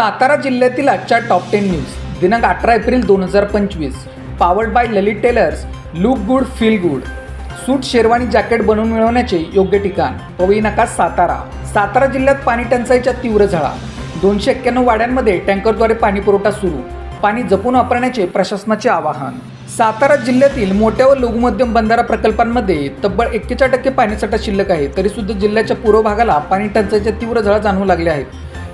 सातारा जिल्ह्यातील आजच्या top ten news. दिनांक अठरा एप्रिल दोन हजार पंचवीस. Powered by Lalit tailors look good feel good. Suit sherwani jacket बनवून मिळवण्याचे योग्य ठिकाण. पवई नका सातारा. सातारा जिल्ह्यात पाणी टंचाईच्या तीव्र झळा. दोनशे एक्क्याण्णव वाड्यांमध्ये टँकरद्वारे पाणी पुरवठा सुरू. पाणी जपून वापरण्याचे प्रशासनाचे आवाहन. सातारा जिल्ह्यातील मोठ्या व लघुमध्यम बंधारा प्रकल्पांमध्ये तब्बल एक्केचाळीस टक्के पाणीसाठा शिल्लक आहे. तरीसुद्धा जिल्ह्याच्या पूर्व भागाला पाणी टंचाईच्या तीव्र झळा जाणवू लागल्या आहेत.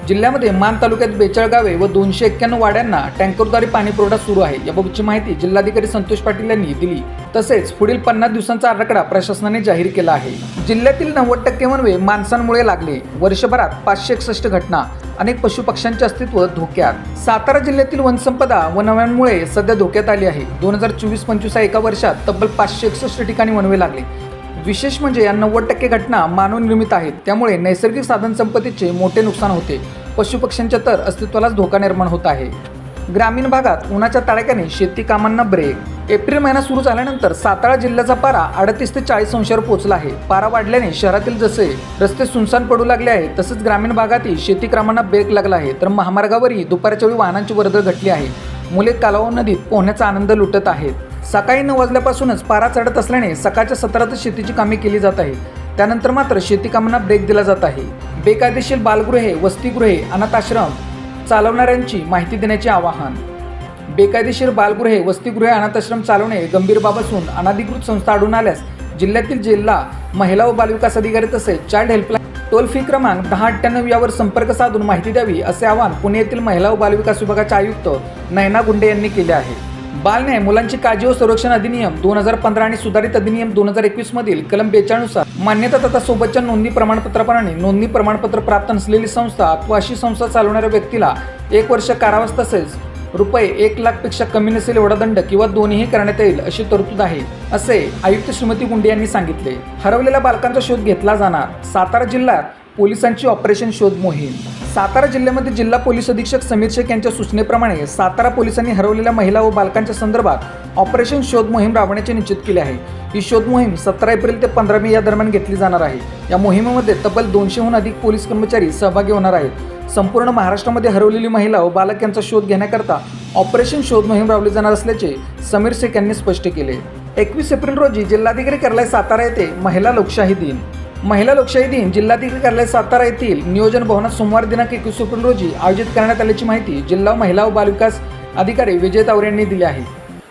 जिल्ह्यामध्ये मान तालुक्यात बेचाळ गावे व दोनशे एक्क्याण्णव वाड्यांना टँकरद्वारे पाणी पुरवठा सुरू आहे. याबाबतची माहिती जिल्हाधिकारी संतोष पाटील यांनी दिली. तसेच पुढील पन्नास दिवसांचा आराखडा प्रशासनाने जाहीर केला आहे. जिल्ह्यातील नव्वद टक्के वनवे माणसांमुळे लागले. वर्षभरात पाचशे एकसष्ट घटना. अनेक पशुपक्ष्यांचे अस्तित्व धोक्यात. सातारा जिल्ह्यातील वनसंपदा वनव्यांमुळे सध्या धोक्यात आली आहे. दोन हजार चोवीस पंचवीस या एका वर्षात तब्बल पाचशे एकसष्ट ठिकाणी वनवे लागले. विशेष म्हणजे या नव्वद टक्के घटना मानवनिर्मित आहेत. त्यामुळे नैसर्गिक साधनसंपत्तीचे मोठे नुकसान होते. पशुपक्ष्यांच्या तर अस्तित्वालाच धोका निर्माण होत आहे. ग्रामीण भागात उन्हाच्या तडाख्याने शेती कामांना ब्रेक एप्रिल महिना सुरू झाल्यानंतर सातारा जिल्ह्याचा पारा अडतीस ते चाळीस अंशावर पोहोचला आहे. पारा वाढल्याने शहरातील जसे रस्ते सुनसान पडू लागले आहे तसेच ग्रामीण भागातही शेती कामांना ब्रेक लागला आहे. तर महामार्गावरही दुपारच्या वेळी वाहनांची वर्दळ घटली आहे. मुले कालावा नदीत पोहण्याचा आनंद लुटत आहेत. सकाळी नऊ वाजल्यापासूनच पारा चढत असल्याने सकाळच्या सत्रातच शेतीची कामे केली जात आहे त्यानंतर मात्र शेती कामांना ब्रेक दिला जात आहे. बेकायदेशीर बालगृहे वसतिगृहे अनाथाश्रम चालवणाऱ्यांची माहिती देण्याचे आवाहन. बेकायदेशीर बालगृहे वसतिगृहे अनाथाश्रम चालवणे गंभीर बाब असून अनाधिकृत संस्था आढळून आल्यास जिल्ह्यातील जिल्हा महिला व बालविकास अधिकारी तसेच चाइल्ड हेल्पलाईन टोल फ्री क्रमांक दहा अठ्ठ्याण्णव यावर संपर्क साधून माहिती द्यावी असे आवाहन पुणे येथील महिला व बालविकास विभागाचे आयुक्त नयना गुंडे यांनी केले आहे. बालन्याय मुलांची काळजी व संरक्षण अधिनियम दोन हजार पंधरा आणि सुधारित अधिनियम दोन हजार एकवीस मधील कलम बेचाळनुसार मान्यता तथा सोबतच्या नोंदणी प्रमाणपत्राप्रमाणे नोंदणी प्रमाणपत्र प्राप्त नसलेली संस्था अथवा अशी संस्था चालवणाऱ्या व्यक्तीला एक वर्ष कारावास तसेच रुपये एक लाखपेक्षा कमी नसेल एवढा दंड किंवा दोन्हीही करण्यात येईल अशी तरतूद आहे असे आयुक्त श्रीमती गुंडे यांनी सांगितले. हरवलेल्या बालकांचा शोध घेतला जाणार. सातारा जिल्ह्यात पोलिसांची ऑपरेशन शोध मोहीम. सातारा जिल्ह्यामध्ये जिल्हा पोलीस अधीक्षक समीर शेख यांच्या सूचनेप्रमाणे सातारा पोलिसांनी हरवलेल्या महिला व बालकांच्या संदर्भात ऑपरेशन शोध मोहीम राबवण्याचे निश्चित केले आहे. ही शोध मोहीम सतरा एप्रिल ते पंधरा मे या दरम्यान घेतली जाणार आहे. या मोहिमेमध्ये तब्बल दोनशेहून अधिक पोलीस कर्मचारी सहभागी होणार आहेत. संपूर्ण महाराष्ट्रामध्ये हरवलेली महिला व बालक यांचा शोध घेण्याकरता ऑपरेशन शोध मोहीम राबवली जाणार असल्याचे समीर शेख यांनी स्पष्ट केले. एकवीस एप्रिल रोजी जिल्हाधिकारी कार्यालय सातारा येथे महिला लोकशाही दिन. महिला लोकशाही दिन जिल्हाधिकारी कार्यालय सातारा येथील नियोजन भवनात सोमवार दिनांक एकवीस एप्रिल रोजी आयोजित करण्यात आल्याची माहिती जिल्हा महिला व बालविकास अधिकारी विजय तावरे यांनी दिली आहे.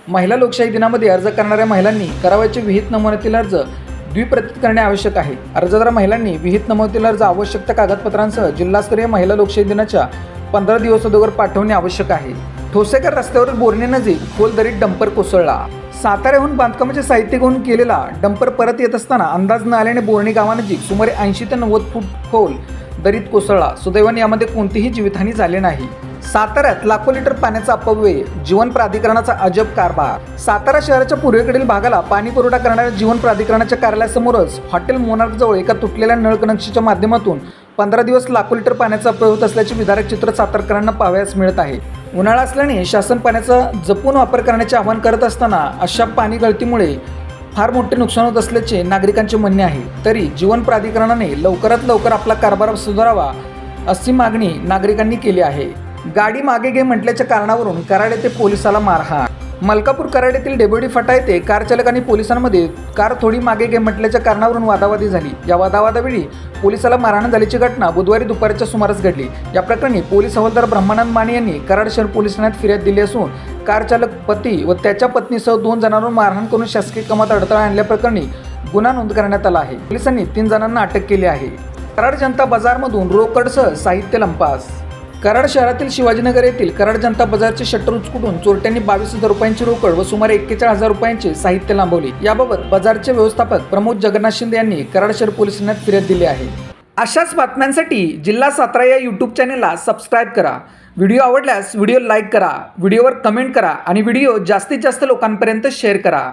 महिला लोकशाही दिनामध्ये अर्ज करणाऱ्या महिलांनी करावयाचे विहित नमुन्यातील अर्ज द्विप्रतीत करणे आवश्यक आहे. अर्जदार महिलांनी विहित नमुन्यातील अर्ज आवश्यक त्या कागदपत्रांसह जिल्हास्तरीय महिला लोकशाही दिनाच्या पंधरा दिवस अगोदर पाठवणे आवश्यक आहे. ठोसेकर रस्त्यावरील बोरणे नजीक खोल दरीत डंपर कोसळला. साताऱ्याहून बांधकामाचे साहित्य घेऊन केलेला डंपर परत येत असताना अंदाज न आल्याने बोर्णी गावानजीक सुमारे ऐंशी ते नव्वद फूट खोल दरीत कोसळला. सुदैवाने यामध्ये कोणतीही जीवितहानी झाली नाही. साताऱ्यात लाखो लिटर पाण्याचा अपव्यय जीवन प्राधिकरणाचा अजब कारभार. सातारा शहराच्या पूर्वेकडील भागाला पाणी पुरवठा करणाऱ्या जीवन प्राधिकरणाच्या कार्यालयासमोरच हॉटेल मोनार्कजवळ एका तुटलेल्या नळकनक्षीच्या माध्यमातून पंधरा दिवस लाखो लिटर पाण्याचा अपव्य होत असल्याचे विदारक चित्र सातारकरांना पाहावयास मिळत आहे. उन्हाळा असल्याने शासन पाण्याचा जपून वापर करण्याचे आवाहन करत असताना अशा पाणी गळतीमुळे फार मोठे नुकसान होत असल्याचे नागरिकांचे म्हणणे आहे. तरी जीवन प्राधिकरणाने लवकरात लवकर आपला कारभार सुधारावा अशी मागणी नागरिकांनी केली आहे. गाडी मागे घे म्हटल्याच्या कारणावरून कराड येथे पोलिसाला मारहाण मलकापूर कराड येथील डेबोडी फटा येथे कारचालक आणि पोलिसांमध्ये कार थोडी मागे घे म्हटल्याच्या कारणावरून वादावादी झाली. या वादावादावेळी पोलिसाला मारहाण झाल्याची घटना बुधवारी दुपारच्या सुमारास घडली. या प्रकरणी पोलीस हवालदार ब्रह्मानंद माने यांनी कराड शहर पोलीस ठाण्यात फिर्याद दिली असून कारचालक पती व त्याच्या पत्नीसह दोन जणांवर मारहाण करून शासकीय कामात अडथळा आणल्याप्रकरणी गुन्हा नोंद करण्यात आला आहे. पोलिसांनी तीन जणांना अटक केली आहे. कराड जनता बाजारमधून रोकडसह साहित्य लंपास. कराड शहरातील शिवाजीनगर येथील कराड जनता बाजारचे शटर उचकुटून चोरट्यांनी बावीस हजार रुपयांची रोकड व सुमारे एक्केचाळीस हजार रुपयांचे साहित्य लांबवले. याबाबत बाजारचे व्यवस्थापक प्रमोद जगन्नाथ शिंदे यांनी कराड शहर पोलीस ठाण्यात फिर्याद दिली आहे. अशाच बातम्यांसाठी जिल्हा सातारा या यूट्यूब चॅनेलला सबस्क्राईब करा. व्हिडिओ आवडल्यास व्हिडिओ लाईक करा व्हिडिओवर कमेंट करा आणि व्हिडिओ जास्तीत जास्त लोकांपर्यंत शेअर करा.